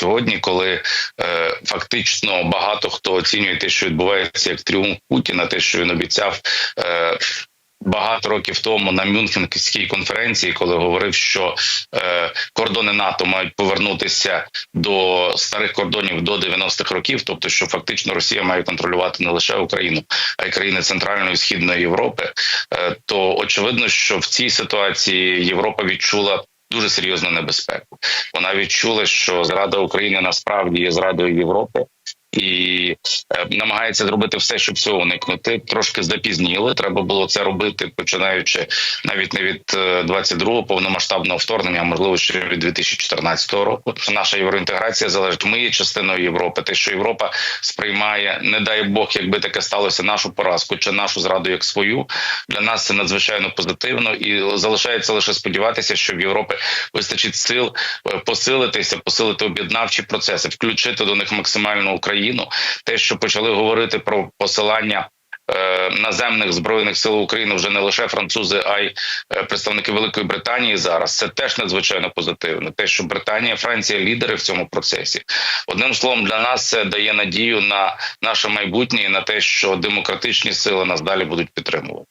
сьогодні, коли е, фактично багато хто оцінює те, що відбувається як тріумф Путіна, те, що він обіцяв. Е, Багато років тому на Мюнхенській конференції, коли говорив, що е, кордони НАТО мають повернутися до старих кордонів до 90-х років, тобто що фактично Росія має контролювати не лише Україну, а й країни Центральної і Східної Європи, е, то очевидно, що в цій ситуації Європа відчула. Дуже серйозну небезпеку. Вона відчула, що зрада України насправді є зрадою Європи, і е, намагається зробити все, щоб цього уникнути. Трошки запізніли. Треба було це робити, починаючи навіть не від е, 22-го повномасштабного вторгнення, а можливо ще від 2014 року. Наша євроінтеграція залежить. Ми є частиною Європи. Те, що Європа сприймає, не дай Бог, якби таке сталося, нашу поразку чи нашу зраду як свою для нас це надзвичайно позитивно, і залишається лише сподіватися, що в Європи вистачить сил е, посилитися, посилити об'єднавчі процеси, включити до них максимально Україну. Те, що почали говорити про посилання. е, Наземних збройних сил України вже не лише французи, а й е, представники Великої Британії зараз це теж надзвичайно позитивно. Те, що Британія, Франція лідери в цьому процесі. Одним словом, для нас це дає надію на наше майбутнє і на те, що демократичні сили нас далі будуть підтримувати.